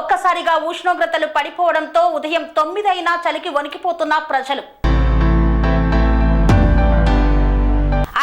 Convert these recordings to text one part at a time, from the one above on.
ఒక్కసారిగా ఉష్ణోగ్రతలు పడిపోవడంతో ఉదయం తొమ్మిదైనా చలికి వణికిపోతున్న ప్రజలు.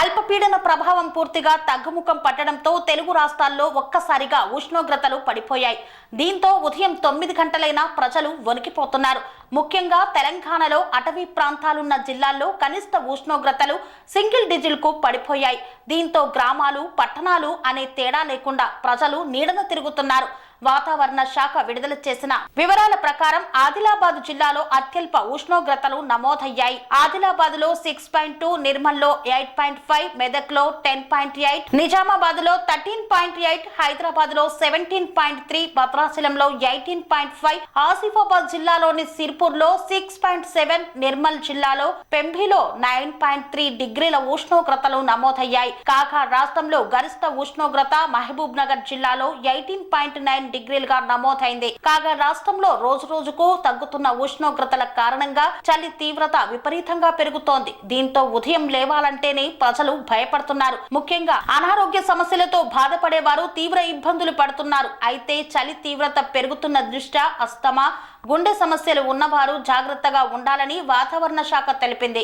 అల్పపీడన ప్రభావం పూర్తిగా తగ్గుముఖం పట్టడంతో తెలుగు రాష్ట్రాల్లో ఒక్కసారిగా ఉష్ణోగ్రతలు పడిపోయాయి. దీంతో ఉదయం తొమ్మిది గంటలైనా ప్రజలు వణికిపోతున్నారు. ముఖ్యంగా తెలంగాణలో అటవీ ప్రాంతాలున్న జిల్లాల్లో కనిష్ట ఉష్ణోగ్రతలు సింగిల్ డిజిల్కు పడిపోయాయి. దీంతో గ్రామాలు పట్టణాలు అనే తేడా లేకుండా ప్రజలు నీడన తిరుగుతున్నారు. వాతావరణ శాఖ విడుదల చేసిన వివరాల ప్రకారం ఆదిలాబాద్ జిల్లాలో అత్యల్ప ఉష్ణోగ్రతలు నమోదయ్యాయి. ఆదిలాబాద్లో సిక్స్ పాయింట్ టూ నిర్మల్లో ఎయిట్ పాయింట్ ఫైవ్ మెదక్లో టెన్ పాయింట్ ఎయిట్ నిజామాబాద్లో థర్టీన్ పాయింట్ ఎయిట్ హైదరాబాద్లో సెవెంటీన్ పాయింట్ త్రీ భద్రాచలంలో ఎయిటీన్ పాయింట్ ఫైవ్ ఆసిఫాబాద్ జిల్లాలోని సిర్పూర్లో సిక్స్ పాయింట్ సెవెన్ నిర్మల్ జిల్లాలో పెంభిలో నైన్ పాయింట్ త్రీ డిగ్రీల ఉష్ణోగ్రతలు నమోదయ్యాయి. కాగా రాష్ట్రంలో గరిష్ట ఉష్ణోగ్రత మహబూబ్ నగర్ జిల్లాలో ఎయిటీన్ పాయింట్ నైన్ డిగ్రీలుగా నమోదైంది. కాగా రాష్ట్రంలో రోజు రోజుకు తగ్గుతున్న ఉష్ణోగ్రతల కారణంగా చలి తీవ్రత విపరీతంగా పెరుగుతోంది. దీంతో ఉదయం లేవాలంటేనే ప్రజలు భయపడుతున్నారు. ముఖ్యంగా అనారోగ్య సమస్యలతో బాధపడేవారు తీవ్ర ఇబ్బందులు పడుతున్నారు. అయితే చలి తీవ్రత పెరుగుతున్న దృష్ట్యా అస్తమా గుండె సమస్యలు ఉన్నవారు జాగ్రత్తగా ఉండాలని వాతావరణ శాఖ తెలిపింది.